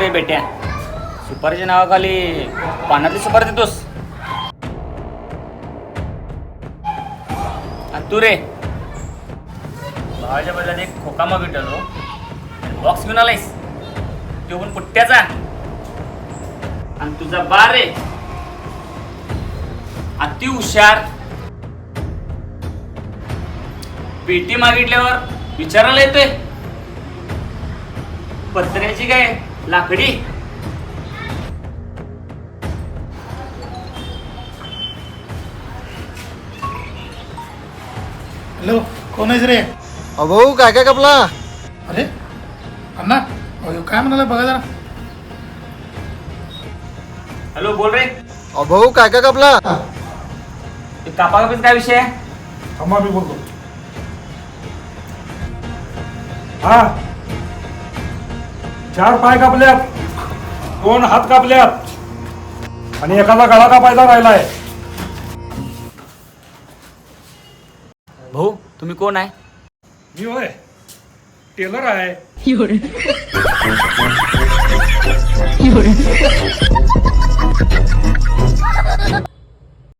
रे बेट्या. सुपारीच्या नावाखाली पानातली सुपारी देतोस. आणि तू रे. भावाच्या बदल्यात एक खोका मागितलो बॉक्स घेऊन आलायस. तो पण पुट्ट्याचा आणि तुझा बार रे. अति हुशार. पेटी मागितल्यावर विचारायला येतोय. पत्र्याची काय? लाकडी हॅलो कोण आहेस रे? अहो भाऊ काय काय कपला? अरे अण्णा अहो, ह्यो काय म्हणाला बघा जरा. हॅलो बोल रे. अहो भाऊ काय काय कपला? ते काय विषय? आहे थांबा मी बोलतो. हा. चार पाय कापल्यात. दोन हात कापल्यात. आणि एखादा गळा कापायचा राहिलाय. भाऊ तुम्ही कोण आहे? मी होय. टेलर आहे.